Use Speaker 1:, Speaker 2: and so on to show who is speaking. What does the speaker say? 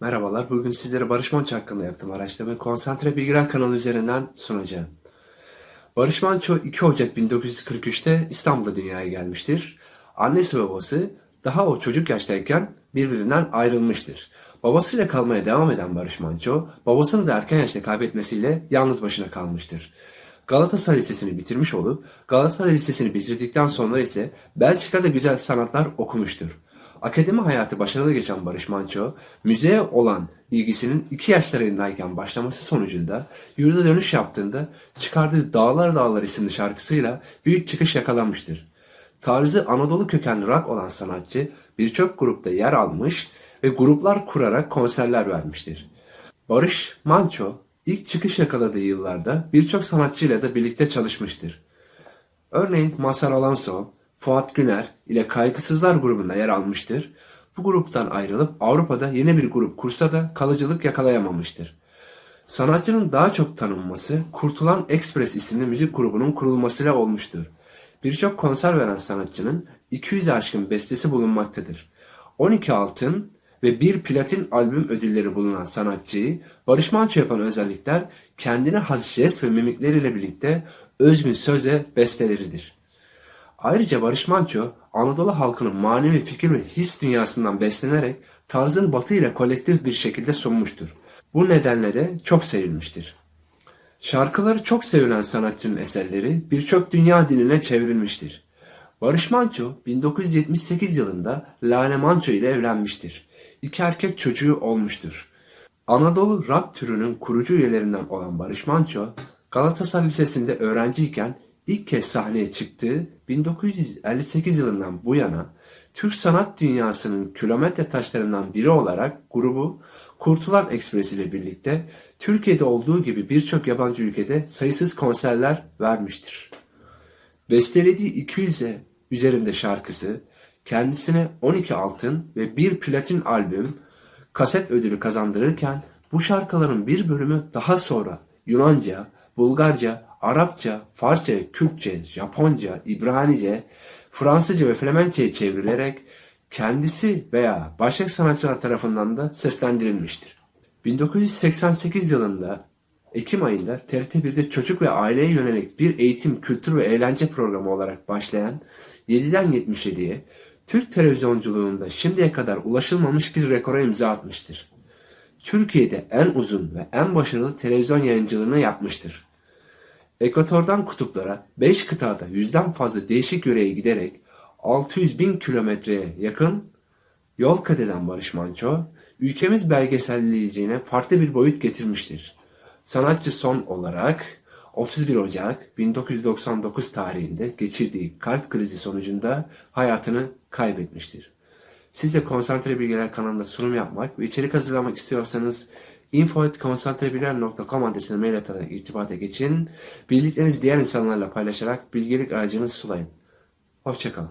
Speaker 1: Merhabalar, bugün sizlere Barış Manço hakkında yaptığım araştırmayı Konsantre Bilgiler kanalı üzerinden sunacağım. Barış Manço 2 Ocak 1943'te İstanbul'da dünyaya gelmiştir. Annesi babası daha o çocuk yaştayken birbirinden ayrılmıştır. Babasıyla kalmaya devam eden Barış Manço, babasını da erken yaşta kaybetmesiyle yalnız başına kalmıştır. Galatasaray Lisesi'ni bitirmiş olup Galatasaray Lisesi'ni bitirdikten sonra ise Belçika'da güzel sanatlar okumuştur. Akademi hayatı başarılı geçen Barış Manço, müzeye olan ilgisinin 2 yaşlarındayken başlaması sonucunda yurda dönüş yaptığında çıkardığı Dağlar Dağlar isimli şarkısıyla büyük çıkış yakalamıştır. Tarzı Anadolu kökenli rock olan sanatçı birçok grupta yer almış ve gruplar kurarak konserler vermiştir. Barış Manço ilk çıkış yakaladığı yıllarda birçok sanatçıyla da birlikte çalışmıştır. Örneğin Mazhar Alanso, Fuat Güner ile Kaygısızlar grubunda yer almıştır. Bu gruptan ayrılıp Avrupa'da yeni bir grup kursa da kalıcılık yakalayamamıştır. Sanatçının daha çok tanınması Kurtulan Express isimli müzik grubunun kurulmasıyla olmuştur. Birçok konser veren sanatçının 200'e aşkın bestesi bulunmaktadır. 12 altın ve bir platin albüm ödülleri bulunan sanatçıyı Barış Manço yapan özellikler kendine has jest ve mimikleriyle birlikte özgün söz ve besteleridir. Ayrıca Barış Manço, Anadolu halkının manevi fikir ve his dünyasından beslenerek tarzını batı ile kolektif bir şekilde sunmuştur. Bu nedenle de çok sevilmiştir. Şarkıları çok sevilen sanatçının eserleri birçok dünya diline çevrilmiştir. Barış Manço 1978 yılında Lale Manço ile evlenmiştir. İki erkek çocuğu olmuştur. Anadolu rock türünün kurucu üyelerinden olan Barış Manço, Galatasaray Lisesi'nde öğrenciyken ilk kez sahneye çıktığı 1958 yılından bu yana Türk sanat dünyasının kilometre taşlarından biri olarak grubu Kurtulan Express ile birlikte Türkiye'de olduğu gibi birçok yabancı ülkede sayısız konserler vermiştir. Bestelediği 200'e üzerinde şarkısı kendisine 12 altın ve bir platin albüm kaset ödülü kazandırırken bu şarkıların bir bölümü daha sonra Yunanca, Bulgarca, Arapça, Farsça, Kürtçe, Japonca, İbranice, Fransızca ve Flemenkçe'ye çevrilerek kendisi veya başka sanatçılar tarafından da seslendirilmiştir. 1988 yılında Ekim ayında TRT1'de çocuk ve aileye yönelik bir eğitim, kültür ve eğlence programı olarak başlayan 7'den 77'ye Türk televizyonculuğunda şimdiye kadar ulaşılmamış bir rekora imza atmıştır. Türkiye'de en uzun ve en başarılı televizyon yayıncılığını yapmıştır. Ekvatordan kutuplara 5 kıtada yüzden fazla değişik yöreye giderek 600 bin kilometreye yakın yol kat eden Barış Manço, ülkemiz belgeselleyiciliğine farklı bir boyut getirmiştir. Sanatçı son olarak 31 Ocak 1999 tarihinde geçirdiği kalp krizi sonucunda hayatını kaybetmiştir. Siz de Konsantre Bilgiler kanalında sunum yapmak ve içerik hazırlamak istiyorsanız info.konsantrebilgiler.com adresine mail atarak irtibata geçin. Bildiklerinizi diğer insanlarla paylaşarak bilgelik ağacını sulayın. Hoşçakalın.